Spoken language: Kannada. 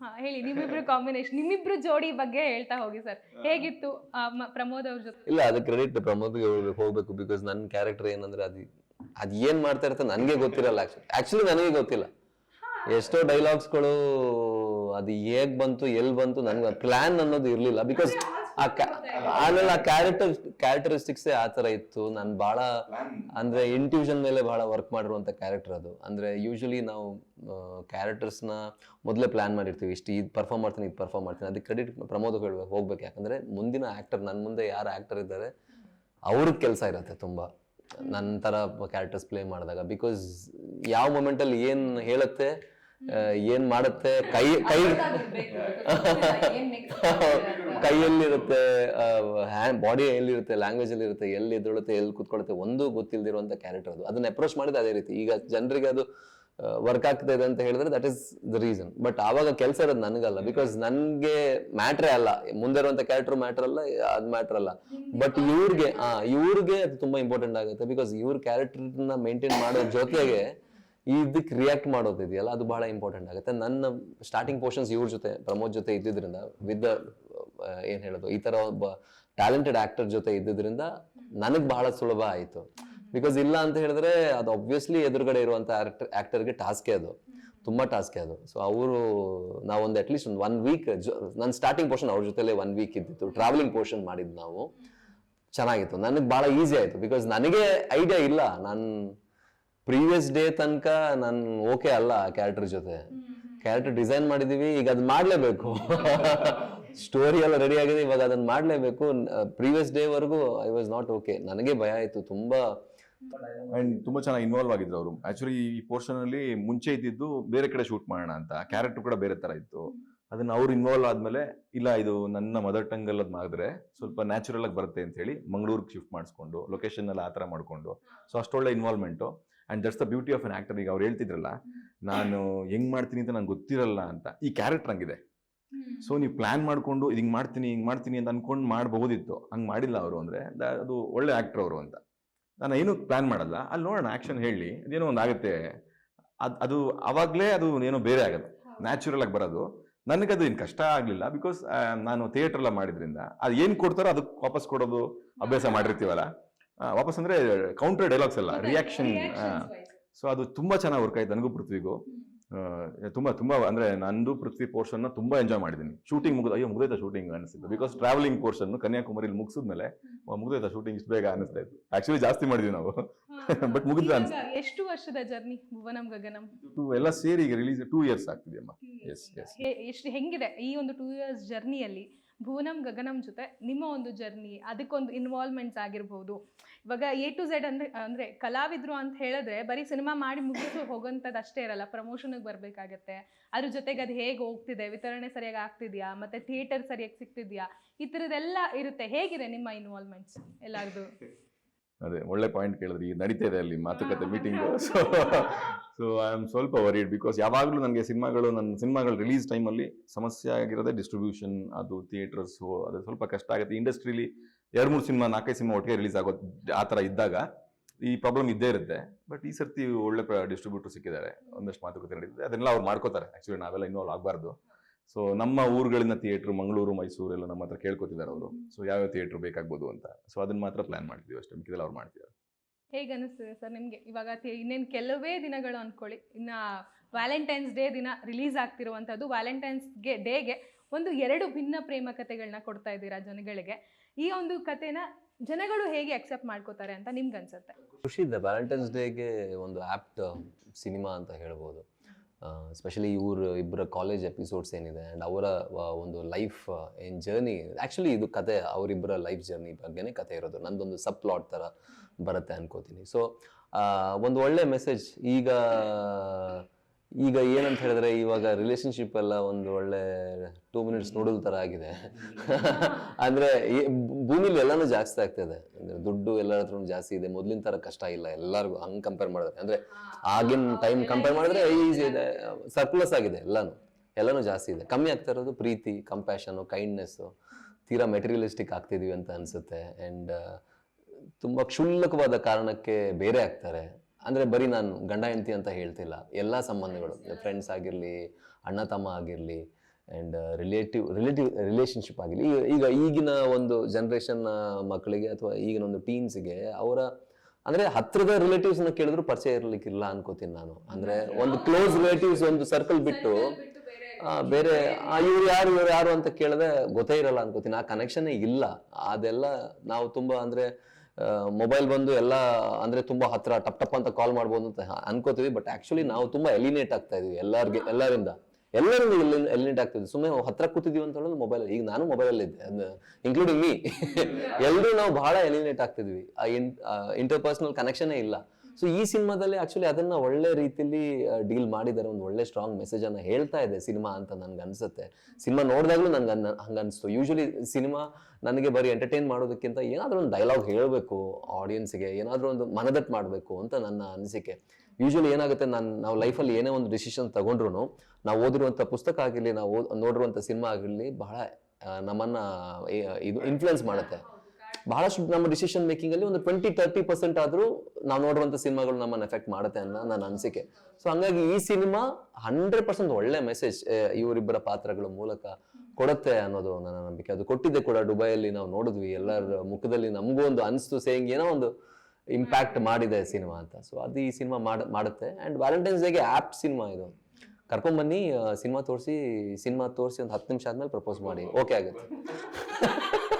ಹಾ ಹೇಳಿ ನಿಮ್ಮಿಬ್ರು ಕಾಂಬಿನೇಷನ್ ನಿಮ್ಮಿಬ್ರು ಜೋಡಿ ಬಗ್ಗೆ ಹೇಳ್ತಾ ಹೋಗಿ ಸರ್. ಹೇಗಿತ್ತು ಪ್ರಮೋದ್ ಅವ್ರ ಜೊತೆ? ಇಲ್ಲ ಅದು ಕ್ರೆಡಿಟ್ ಪ್ರಮೋದ್ಗೆ ಹೋಗ್ಬೇಕು ಬಿಕಾಸ್ ನನ್ನ ಕ್ಯಾರೆಕ್ಟರ್ ಏನಂದ್ರೆ ಅದು ಅದ್ ಏನ್ ಮಾಡ್ತಾ ಇರುತ್ತೆ ನನಗೆ ಗೊತ್ತಿರಲ್ಲ ಆಕ್ಚುಲಿ ನನಗೆ ಗೊತ್ತಿಲ್ಲ. ಎಷ್ಟೋ ಡೈಲಾಗ್ಸ್ಗಳು ಅದು ಹೇಗ್ ಬಂತು ಎಲ್ ಬಂತು ನನ್ಗೆ ಪ್ಲಾನ್ ಅನ್ನೋದು ಇರ್ಲಿಲ್ಲ ಬಿಕಾಸ್ ಆಮೇಲೆ ಆ ಕ್ಯಾರೆಕ್ಟರ್ ಕ್ಯಾರೆಕ್ಟರಿಸ್ಟಿಕ್ಸ್ ಆ ತರ ಇತ್ತು. ನಾನು ಬಹಳ ಅಂದ್ರೆ ಇಂಟ್ಯೂಷನ್ ಮೇಲೆ ಬಹಳ ವರ್ಕ್ ಮಾಡಿರುವಂತ ಕ್ಯಾರೆಕ್ಟರ್ ಅದು. ಅಂದ್ರೆ ಯೂಶಲಿ ನಾವು ಕ್ಯಾರೆಕ್ಟರ್ಸ್ನ ಮೊದಲೇ ಪ್ಲಾನ್ ಮಾಡಿರ್ತೀವಿ. ಇಷ್ಟು ಇದು ಪರ್ಫಾರ್ಮ್ ಮಾಡ್ತೀನಿ ಇದು ಪರ್ಫಾರ್ಮ್ ಮಾಡ್ತೀನಿ. ಅದಕ್ಕೆ ಕ್ರೆಡಿಟ್ ಪ್ರಮೋದ್ ಹೇಳ್ಬೇಕು ಹೋಗ್ಬೇಕು. ಯಾಕಂದ್ರೆ ಮುಂದಿನ ಆಕ್ಟರ್ ನನ್ನ ಮುಂದೆ ಯಾರು ಆಕ್ಟರ್ ಇದ್ದಾರೆ ಅವ್ರಿಗೆ ಕೆಲಸ ಇರುತ್ತೆ ತುಂಬಾ. ನನ್ನ ತರ ಕ್ಯಾರೆಕ್ಟರ್ಸ್ ಪ್ಲೇ ಮಾಡಿದಾಗ. ಬಿಕಾಸ್ ಯಾವ ಮೊಮೆಂಟಲ್ಲಿ ಏನು ಹೇಳುತ್ತೆ ಏನ್ ಮಾಡುತ್ತೆ? ಕೈ ಕೈ ಕೈಯಲ್ಲಿರುತ್ತೆ ಬಾಡಿ ಎಲ್ಲಿರುತ್ತೆ ಲ್ಯಾಂಗ್ವೇಜ್ ಅಲ್ಲಿ ಇರುತ್ತೆ ಎಲ್ಲಿ ಎದುರುತ್ತೆ ಎಲ್ಲಿ ಕುತ್ಕೊಳ್ಳುತ್ತೆ ಒಂದು ಗೊತ್ತಿಲ್ದಿರುವಂತ ಕ್ಯಾರೆಕ್ಟರ್ ಅದು. ಅದನ್ನ ಅಪ್ರೋಚ್ ಮಾಡಿದ ಅದೇ ರೀತಿ. ಈಗ ಜನರಿಗೆ ಅದು ವರ್ಕ್ ಆಗ್ತಾ ಇದೆ ಅಂತ ಹೇಳಿದ್ರೆ that is the reason but ಆವಾಗ ಕೆಲಸ ಇರೋದು ನನಗಲ್ಲ. ಬಿಕಾಸ್ ನನ್ಗೆ ಮ್ಯಾಟ್ರೇ ಅಲ್ಲ. ಮುಂದೆ ಇರುವಂತ ಕ್ಯಾರೆಕ್ಟರ್ ಮ್ಯಾಟರ್ ಅಲ್ಲ ಅದ್ ಮ್ಯಾಟರ್ ಅಲ್ಲ. ಬಟ್ ಇವ್ರಿಗೆ ಆ ಇವ್ರಿಗೆ ಅದು ತುಂಬಾ ಇಂಪಾರ್ಟೆಂಟ್ ಆಗುತ್ತೆ. ಬಿಕಾಸ್ ಇವ್ರ ಕ್ಯಾರೆಕ್ಟರ್ನ ಮೇಂಟೈನ್ ಮಾಡೋ ಜೊತೆಗೆ ಇದಕ್ಕೆ ರಿಯಾಕ್ಟ್ ಮಾಡೋದಿದೆಯಲ್ಲ ಅದು ಬಹಳ ಇಂಪಾರ್ಟೆಂಟ್ ಆಗುತ್ತೆ. ನನ್ನ ಸ್ಟಾರ್ಟಿಂಗ್ ಪೋರ್ಷನ್ಸ್ ಇವ್ರ ಜೊತೆ, ಪ್ರಮೋದ್ ಜೊತೆ ಇದ್ದಿದ್ರಿಂದ ವಿತ್ ಏನ್ ಹೇಳೋದು? ಈ ತರ ಒಬ್ಬ ಟ್ಯಾಲೆಂಟೆಡ್ ಆಕ್ಟರ್ ಜೊತೆ ಇದ್ದಿದ್ರಿಂದ ನನಗೆ ಬಹಳ ಸುಲಭ ಆಯ್ತು. ಬಿಕಾಸ್ ಇಲ್ಲ ಅಂತ ಹೇಳಿದ್ರೆ ಅದು ಆಬ್ವಿಯಸ್ಲಿ ಎದುರುಗಡೆ ಇರುವಂತ ಆ್ಯಕ್ಟರ್ಗೆ ಟಾಸ್ಕೇ ಅದು. ತುಂಬಾ ಟಾಸ್ಕೇ ಅದು. ಸೊ ಅವರು ನಾವೊಂದು ಅಟ್ಲೀಸ್ಟ್ ಒಂದು ಒನ್ ವೀಕ್ ನನ್ನ ಸ್ಟಾರ್ಟಿಂಗ್ ಪೋರ್ಷನ್ ಅವ್ರ ಜೊತೆಲೇ ಒನ್ ವೀಕ್ ಇದ್ದಿತ್ತು. ಟ್ರಾವೆಲಿಂಗ್ ಪೋರ್ಷನ್ ಮಾಡಿದ್ ನಾವು. ಚೆನ್ನಾಗಿತ್ತು. ನನಗೆ ಬಹಳ ಈಸಿ ಆಯ್ತು. ಬಿಕಾಸ್ ನನಗೆ ಐಡಿಯಾ ಇಲ್ಲ. ನಾನು ಪ್ರೀವಿಯಸ್ ಡೇ ತನಕ ನಾನು ಓಕೆ ಅಲ್ಲ ಕ್ಯಾರೆಕ್ಟರ್ ಜೊತೆ. ಕ್ಯಾರೆಕ್ಟರ್ ಡಿಸೈನ್ ಮಾಡಿದೀವಿ ಈಗ ಅದ್ ಮಾಡಲೇಬೇಕು. ಸ್ಟೋರಿ ಎಲ್ಲ ರೆಡಿ ಆಗಿದೆ ಇವಾಗ ಅದನ್ನ ಮಾಡಲೇಬೇಕು. ಪ್ರೀವಿಯಸ್ ಡೇ ವರೆಗೂ ಐ ವಾಸ್ ನಾಟ್ ಓಕೆ ನನಗೆ ಭಯ ಆಯಿತು ತುಂಬಾ. ಅಂಡ್ ತುಂಬಾ ಚೆನ್ನಾಗಿ ಇನ್ವಾಲ್ವ್ ಆಗಿದ್ರು ಅವರು. ಆಕ್ಚುಲಿ ಈ ಪೋರ್ಷನ್ ಅಲ್ಲಿ ಮುಂಚೆ ಇದ್ದಿದ್ದು ಬೇರೆ ಕಡೆ ಶೂಟ್ ಮಾಡೋಣ ಅಂತ. ಕ್ಯಾರೆಕ್ಟರ್ ಕೂಡ ಬೇರೆ ತರ ಇತ್ತು. ಅದನ್ನ ಅವ್ರು ಇನ್ವಾಲ್ವ್ ಆದ್ಮೇಲೆ ಇಲ್ಲ ಇದು ನನ್ನ ಮದರ್ ಟಂಗ್ ಅಲ್ಲಿ ಅದ್ ಮಾಡಿದ್ರೆ ಸ್ವಲ್ಪ ನ್ಯಾಚುರಲ್ ಆಗಿ ಬರುತ್ತೆ ಅಂತ ಹೇಳಿ ಮಂಗಳೂರಿಗೆ ಶಿಫ್ಟ್ ಮಾಡಿಸ್ಕೊಂಡು ಲೊಕೇಶನ್ ಎಲ್ಲ ಆ ತರ ಮಾಡ್ಕೊಂಡು. So ಅಷ್ಟೊಳ್ಳೆ involvement and just the beauty of an actor ಈಗ ಅವ್ರು ಹೇಳ್ತಿದ್ರಲ್ಲ ನಾನು ಹೆಂಗ್ ಮಾಡ್ತೀನಿ ಅಂತ ನಂಗೆ ಗೊತ್ತಿರಲ್ಲ ಅಂತ. ಈ ಕ್ಯಾರೆಕ್ಟರ್ ಹಂಗಿದೆ ಸೊ ನೀವು ಪ್ಲಾನ್ ಮಾಡಿಕೊಂಡು ಹಿಂಗೆ ಮಾಡ್ತೀನಿ ಹಿಂಗೆ ಮಾಡ್ತೀನಿ ಅಂತ ಅನ್ಕೊಂಡು ಮಾಡಬಹುದಿತ್ತು. ಹಂಗೆ ಮಾಡಿಲ್ಲ ಅವರು ಅಂದರೆ ದ- ಅದು ಒಳ್ಳೆ ಆ್ಯಕ್ಟ್ರ್ ಅವರು ಅಂತ. ನಾನು ಏನೂ ಪ್ಲಾನ್ ಮಾಡಲ್ಲ. ಅಲ್ಲಿ ನೋಡೋಣ ಆ್ಯಕ್ಷನ್ ಹೇಳಿ. ಅದೇನೋ ಒಂದು ಆಗುತ್ತೆ. ಅದು ಅದು ಆವಾಗಲೇ ಅದು ಏನೋ ಬೇರೆ ಆಗುತ್ತೆ. ನ್ಯಾಚುರಲ್ ಆಗಿ ಬರೋದು. ನನಗೆ ಅದು ಏನು ಕಷ್ಟ ಆಗಲಿಲ್ಲ ಬಿಕಾಸ್ ನಾನು ಥಿಯೇಟ್ರಲ್ಲ ಮಾಡಿದ್ರಿಂದ. ಅದು ಏನು ಕೊಡ್ತಾರೋ ಅದಕ್ಕೆ ವಾಪಸ್ ಕೊಡೋದು ಅಭ್ಯಾಸ ಮಾಡಿರ್ತೀವಲ್ಲ. ವಾಪಸ್ ಅಂದ್ರೆ ಕೌಂಟರ್ ಡೈಲಾಗ್ಸ್ ಎಲ್ಲ ರಿಯಾಕ್ಷನ್ ಸೊ ಅದು ತುಂಬಾ ಚೆನ್ನಾಗಿ ವರ್ಕ್ ಆಯ್ತು ನನಗೂ ಪೃಥ್ವಿಗೂ. ತುಂಬಾ ತುಂಬಾ ಅಂದ್ರೆ ನಂದು ಪೃಥ್ವಿ ಪೋರ್ಷನ್ ತುಂಬಾ ಎಂಜಾಯ್ ಮಾಡಿದ್ದೀನಿ ಶೂಟಿಂಗ್ ಮುಗಿದ ಅಯ್ಯೋ ಮುಗಿದೈತಾ ಶೂಟಿಂಗ್ ಅನಿಸ್ತಿತ್ತು. ಬಿಕಾಸ್ ಟ್ರಾವೆಲಿಂಗ್ ಪೋರ್ಷನ್ ಕನ್ಯಾಕುಮಾರಿಲಿ ಮುಗಿಸಿದ್ಮೇಲೆ ಮುಗಿದೈತಾ ಶೂಟಿಂಗ್ ಇಷ್ಟು ಬೇಗ ಅನಿಸ್ತಾ ಇತ್ತು. ಆಕ್ಚುಲಿ ಜಾಸ್ತಿ ಮಾಡಿದ್ವಿ ನಾವು. ಬಟ್ ಮುಗಿದ ಎಷ್ಟು ವರ್ಷದ ಜರ್ನಿ ಭುವನಂ ಗಗನಂ? ಟು ಎಲ್ಲ ಸೇರಿ ಈಗ ರಿಲೀಸ್ ಟೂ ಇಯರ್ಸ್ ಆಗ್ತಿದೆಯಮ್ಮ ಎಸ್ ಎಸ್ ಹೇ- ಎಷ್ಟು ಹೆಂಗಿದೆ ಈ ಒಂದು ಟೂ ಇಯರ್ಸ್ ಜರ್ನಿಯಲ್ಲಿ ಭುವನಂ ಗಗನಂ ಜೊತೆ ನಿಮ್ಮ ಒಂದು ಜರ್ನಿ ಅದಕ್ಕೊಂದು ಇನ್ವಾಲ್ವ್ಮೆಂಟ್ಸ್ ಆಗಿರ್ಬೋದು. ಇವಾಗ ಎ ಟು ಝೆಡ್ ಅಂದ್ರೆ ಅಂದ್ರೆ ಕಲಾವಿದ್ರು ಅಂತ ಹೇಳಿದ್ರೆ ಬರೀ ಸಿನಿಮಾ ಮಾಡಿ ಮುಗಿಸು ಹೋಗೋಂಥದ್ದು ಅಷ್ಟೇ ಇರಲ್ಲ ಪ್ರಮೋಷನ್ಗೆ ಬರಬೇಕಾಗತ್ತೆ. ಅದ್ರ ಜೊತೆಗೆ ಅದು ಹೇಗೆ ಹೋಗ್ತಿದೆ ವಿತರಣೆ ಸರಿಯಾಗಿ ಆಗ್ತಿದ್ಯಾ ಮತ್ತೆ ಥಿಯೇಟರ್ ಸರಿಯಾಗಿ ಸಿಗ್ತಿದ್ಯಾ ಈ ಥರದ್ದೆಲ್ಲ ಇರುತ್ತೆ. ಹೇಗಿದೆ ನಿಮ್ಮ ಇನ್ವಾಲ್ವ್ಮೆಂಟ್ಸ್ ಎಲ್ಲಾರ್ದು? ಅದೇ ಒಳ್ಳೆ ಪಾಯಿಂಟ್ ಕೇಳಿದ್ರಿ. ಈಗ ನಡೀತಾ ಇದೆ ಅಲ್ಲಿ ಮಾತುಕತೆ meeting so so I am ಸ್ವಲ್ಪ ವರಿಡ್ ಬಿಕಾಸ್ ಯಾವಾಗಲೂ ನನಗೆ ಸಿನಿಮಾಗಳು ನನ್ನ ಸಿನಿಮಾಗಳು ರಿಲೀಸ್ ಟೈಮಲ್ಲಿ ಸಮಸ್ಯೆ ಆಗಿರೋದೇ ಡಿಸ್ಟ್ರಿಬ್ಯೂಷನ್ ಅದು ಥಿಯೇಟರ್ಸು ಅದು ಸ್ವಲ್ಪ ಕಷ್ಟ ಆಗುತ್ತೆ. ಇಂಡಸ್ಟ್ರಿಲಿ ಎರಡು ಮೂರು ಸಿನಿಮಾ ನಾಲ್ಕೈದು ಸಿನಿಮಾ ಒಟ್ಟಿಗೆ ರಿಲೀಸ್ ಆಗೋ ಆ ಥರ ಇದ್ದಾಗ ಈ ಪ್ರಾಬ್ಲಮ್ ಇದ್ದೇ ಇರುತ್ತೆ. ಬಟ್ ಈ ಸರ್ತಿ ಒಳ್ಳೆ ಡಿಸ್ಟ್ರಿಬ್ಯೂಟರ್ ಸಿಕ್ಕಿದ್ದಾರೆ. ಒಂದಷ್ಟು ಮಾತುಕತೆ ನಡೀತಿದೆ ಅದನ್ನೆಲ್ಲ ಅವ್ರು ಮಾಡ್ಕೋತಾರೆ. ಆ್ಯಕ್ಚುಲಿ ನಾವೆಲ್ಲ ಇನ್ವಾಲ್ವ್ ಆಗಬಾರ್ದು. ಸೊ ನಮ್ಮ ಊರುಗಳಿಂದ ಥಿಯೇಟ್ರ್ ಮಂಗಳೂರು, ಮೈಸೂರು ಎಲ್ಲ ನಮ್ಮ ಹತ್ರ ಕೇಳ್ಕೊತಿದ್ದಾರೆ ಅವರು. ಸೊ ಯಾವ ಥಿಯೇಟ್ರ್ ಬೇಕಾಗ್ಬೋದು ಅಂತ. ಸೊ ಅದನ್ನ ಮಾತ್ರ ಪ್ಲಾನ್ ಮಾಡ್ತೀವಿ ಅಷ್ಟೇ. ಮಿಕ್ಕಿದೆಲ್ಲ ಅವ್ರು ಮಾಡ್ತಿದ್ದಾರೆ. ಹೇಗೆ ಅನಿಸ್ತದೆ ಸರ್ ನಿಮಗೆ? ಇವಾಗ ಇನ್ನೇನು ಕೆಲವೇ ದಿನಗಳು ಅಂದ್ಕೊಳ್ಳಿ ಇನ್ನು ವ್ಯಾಲೆಂಟೈನ್ಸ್ ಡೇ ದಿನ ರಿಲೀಸ್ ಆಗ್ತಿರುವಂಥದ್ದು ವ್ಯಾಲೆಂಟೈನ್ಸ್ಗೆ ಡೇಗೆ ಒಂದು ಎರಡು ಭಿನ್ನ ಪ್ರೇಮ ಕಥೆಗಳನ್ನ ಕೊಡ್ತಾ ಇದ್ದೀರಾ ಜನಗಳಿಗೆ. ಈ ಒಂದು ಕಥೆನ ಜನಗಳು ಹೇಗೆ ಅಕ್ಸೆಪ್ಟ್ ಮಾಡ್ಕೋತಾರೆ ಅಂತ ನಿಮ್ಗೆ ಅನ್ಸುತ್ತೆ ಖುಷಿ ಇದೆ. ವ್ಯಾಲೆಂಟೈನ್ಸ್ ಡೇಗೆ ಒಂದು ಆ್ಯಪ್ಟ್ ಸಿನಿಮಾ ಅಂತ ಹೇಳ್ಬೋದು. ಸ್ಪೆಷಲಿ ಇವ್ರ ಇಬ್ಬರ ಕಾಲೇಜ್ ಎಪಿಸೋಡ್ಸ್ ಏನಿದೆ ಆ್ಯಂಡ್ ಅವರ ಒಂದು ಲೈಫ್ ಏನ್ ಜರ್ನಿ ಆ್ಯಕ್ಚುಲಿ ಇದು ಕತೆ, ಅವರಿಬ್ಬರ ಲೈಫ್ ಜರ್ನಿ ಬಗ್ಗೆನೇ ಕತೆ ಇರೋದು. ನಂದೊಂದು ಸಬ್ ಪ್ಲಾಟ್ ಥರ ಬರುತ್ತೆ ಅನ್ಕೋತೀನಿ. ಸೊ ಒಂದು ಒಳ್ಳೆ ಮೆಸೇಜ್ ಈಗ ಈಗ ಏನಂತ ಹೇಳಿದ್ರೆ ಇವಾಗ ರಿಲೇಶನ್ಶಿಪ್ ಎಲ್ಲ ಒಂದು ಒಳ್ಳೆ ಟೂ ಮಿನಿಟ್ಸ್ ನೂಡಲ್ ತರ ಆಗಿದೆ. ಅಂದ್ರೆ ಭೂಮಿಲಿ ಎಲ್ಲಾನು ಜಾಸ್ತಿ ಆಗ್ತದೆ ಅಂದ್ರೆ ದುಡ್ಡು ಎಲ್ಲರ ಹತ್ರ ಜಾಸ್ತಿ ಇದೆ. ಮೊದ್ಲಿನ ತರ ಕಷ್ಟ ಇಲ್ಲ. ಎಲ್ಲರಿಗೂ ಹಂಗ್ ಕಂಪೇರ್ ಮಾಡಿದ್ರೆ. ಅಂದ್ರೆ ಆಗಿನ ಟೈಮ್ ಕಂಪೇರ್ ಮಾಡಿದ್ರೆ ಈಸಿ ಇದೆ. ಸರ್ಪ್ಲಸ್ ಆಗಿದೆ ಎಲ್ಲಾನು. ಎಲ್ಲಾನು ಜಾಸ್ತಿ ಇದೆ. ಕಮ್ಮಿ ಆಗ್ತಾ ಇರೋದು ಪ್ರೀತಿ ಕಂಪ್ಯಾಷನ್ ಕೈಂಡ್ನೆಸ್ ತೀರಾ ಮೆಟೀರಿಯಲಿಸ್ಟಿಕ್ ಆಗ್ತಿದೀವಿ ಅಂತ ಅನ್ಸುತ್ತೆ. ಅಂಡ್ ತುಂಬಾ ಕ್ಷುಲ್ಲಕವಾದ ಕಾರಣಕ್ಕೆ ಬೇರೆ ಆಗ್ತಾರೆ. ಅಂದ್ರೆ ಬರೀ ನಾನು ಗಂಡ ಹೆಂಡತಿ ಅಂತ ಹೇಳ್ತಿಲ್ಲ. ಎಲ್ಲ ಸಂಬಂಧಗಳು ಫ್ರೆಂಡ್ಸ್ ಆಗಿರಲಿ ಅಣ್ಣ ತಮ್ಮ ಆಗಿರಲಿ ಆ್ಯಂಡ್ ರಿಲೇಟಿವ್ ರಿಲೇಟಿವ್ ರಿಲೇಷನ್ಶಿಪ್ ಆಗಿರಲಿ. ಈಗ ಈಗ ಈಗಿನ ಒಂದು ಜನ್ರೇಷನ್ನ ಮಕ್ಕಳಿಗೆ ಅಥವಾ ಈಗಿನ ಒಂದು ಟೀನ್ಸ್ಗೆ ಅವರ ಅಂದರೆ ಹತ್ತಿರದ ರಿಲೇಟಿವ್ಸ್ನ ಕೇಳಿದ್ರು ಪರಿಚಯ ಇರಲಿಕ್ಕಿಲ್ಲ ಅನ್ಕೋತೀನಿ ನಾನು. ಅಂದರೆ ಒಂದು ಕ್ಲೋಸ್ ರಿಲೇಟಿವ್ಸ್ ಒಂದು ಸರ್ಕಲ್ ಬಿಟ್ಟು ಬೇರೆ ಇವ್ರು ಯಾರು ಇವ್ರು ಯಾರು ಅಂತ ಕೇಳಿದ್ರೆ ಗೊತ್ತೇ ಇರಲ್ಲ ಅನ್ಕೋತೀನಿ. ಆ ಕನೆಕ್ಷನ್ ಇಲ್ಲ. ಅದೆಲ್ಲ ನಾವು ತುಂಬ ಅಂದ್ರೆ ಮೊಬೈಲ್ ಬಂದು ಎಲ್ಲ ಅಂದ್ರೆ ತುಂಬಾ ಹತ್ರ ಟಪ್ ಟಪ್ ಅಂತ ಕಾಲ್ ಮಾಡ್ಬೋದು ಅಂತ ಅನ್ಕೋತೀವಿ ಬಟ್ ಆಕ್ಚುಲಿ ನಾವು ತುಂಬಾ ಎಲಿನೇಟ್ ಆಗ್ತಾ ಇದೀವಿ ಎಲ್ಲಾರ್ಗೆ, ಎಲ್ಲರಿಂದ. ಎಲ್ಲರಿಂದ ಎಲಿನೇಟ್ ಆಗ್ತಿದ್ವಿ ಸುಮ್ಮನೆ ಹತ್ರ ಕೂತಿದೀವಿ ಅಂತ ಹೇಳೋದು ಮೊಬೈಲ್ ಈಗ ನಾನು ಮೊಬೈಲ್ ಇದ್ದೆ ಇನ್ಕ್ಲೂಡಿಂಗ್ ಮೀ ಎಲ್ಲರೂ ನಾವು ಬಹಳ ಎಲಿನೇಟ್ ಆಗ್ತಿದ್ವಿ ಇಂಟರ್ ಪರ್ಸನಲ್ ಕನೆಕ್ಷನ್ ಇಲ್ಲ. ಸೊ ಈ ಸಿನಿಮಾದಲ್ಲಿ ಆಕ್ಚುಲಿ ಅದನ್ನ ಒಳ್ಳೆ ರೀತಿಲಿ ಡೀಲ್ ಮಾಡಿದ್ದಾರೆ. ಒಂದು ಒಳ್ಳೆ ಸ್ಟ್ರಾಂಗ್ ಮೆಸೇಜ್ ಅನ್ನ ಹೇಳ್ತಾ ಇದೆ ಸಿನಿಮಾ ಅಂತ ನನ್ಗೆ ಅನ್ಸುತ್ತೆ. ಸಿನಿಮಾ ನೋಡಿದಾಗ್ಲೂ ನನ್ಗೆ ಹಂಗ ಅನ್ಸ್ತು. ಯೂಶಲಿ ಸಿನಿಮಾ ನನಗೆ ಬರೀ ಎಂಟರ್ಟೈನ್ ಮಾಡೋದಕ್ಕಿಂತ ಏನಾದ್ರೂ ಒಂದು ಡೈಲಾಗ್ ಹೇಳಬೇಕು ಆಡಿಯನ್ಸ್ಗೆ ಏನಾದ್ರೂ ಒಂದು ಮನದಟ್ಟು ಮಾಡಬೇಕು ಅಂತ ನನ್ನ ಅನಿಸಿಕೆ. ಯೂಶಲಿ ಏನಾಗುತ್ತೆ, ನಾನು, ನಾವು ಲೈಫಲ್ಲಿ ಏನೇ ಒಂದು ಡಿಸಿಷನ್ ತಗೊಂಡ್ರು ನಾವು ಓದಿರುವಂಥ ಪುಸ್ತಕ ಆಗಿರಲಿ ನಾವು ನೋಡಿರುವಂಥ ಸಿನಿಮಾ ಆಗಿರಲಿ ಬಹಳ ನಮ್ಮನ್ನ ಇದು ಇನ್ಫ್ಲುಯೆನ್ಸ್ ಮಾಡುತ್ತೆ. ಬಹಳಷ್ಟು ನಮ್ಮ ಡಿಸಿಷನ್ ಮೇಕಿಂಗ್ ಅಲ್ಲಿ ಒಂದು ಟ್ವೆಂಟಿ ತರ್ಟಿ ಪರ್ಸೆಂಟ್ ಆದ್ರೂ ನಾವು ನೋಡುವಂತ ಸಿನಿಮಾಗಳು ನಮ್ಮನ್ನ ಎಫೆಕ್ಟ್ ಮಾಡುತ್ತೆ ಅನ್ನೋ ನನ್ನ ಅನಿಸಿಕೆ. ಸೊ ಹಂಗಾಗಿ ಈ ಸಿನಿಮಾ ಹಂಡ್ರೆಡ್ ಪರ್ಸೆಂಟ್ ಒಳ್ಳೆ ಮೆಸೇಜ್ ಇವರಿಬ್ಬರ ಪಾತ್ರಗಳ ಮೂಲಕ ಕೊಡುತ್ತೆ ಅನ್ನೋದು ನನ್ನ ನಂಬಿಕೆ. ಅದು ಕೊಟ್ಟಿದ್ದೆ ಕೂಡ ದುಬೈಯಲ್ಲಿ ನಾವು ನೋಡಿದ್ವಿ, ಎಲ್ಲರ ಮುಖದಲ್ಲಿ ನಮಗೂ ಒಂದು ಅನಿಸ್ತು ಸೇಯಿಂಗ್ ಏನೋ ಒಂದು ಇಂಪ್ಯಾಕ್ಟ್ ಮಾಡಿದೆ ಸಿನಿಮಾ ಅಂತ. ಸೊ ಅದು ಈ ಸಿನಿಮಾ ಮಾಡ, ಮಾಡುತ್ತೆ. ಅಂಡ್ ವ್ಯಾಲೆಂಟೈನ್ಸ್ ಡೇಗೆ ಆ್ಯಪ್ ಸಿನಿಮಾ ಇದು. ಕರ್ಕೊಂಬನ್ನಿ ಸಿನಿಮಾ ತೋರಿಸಿ ಸಿನಿಮಾ ತೋರಿಸಿ ಒಂದು ಹತ್ತು ನಿಮಿಷ ಆದ್ಮೇಲೆ ಪ್ರಪೋಸ್ ಮಾಡಿ. ಓಕೆ ಆಗುತ್ತೆ.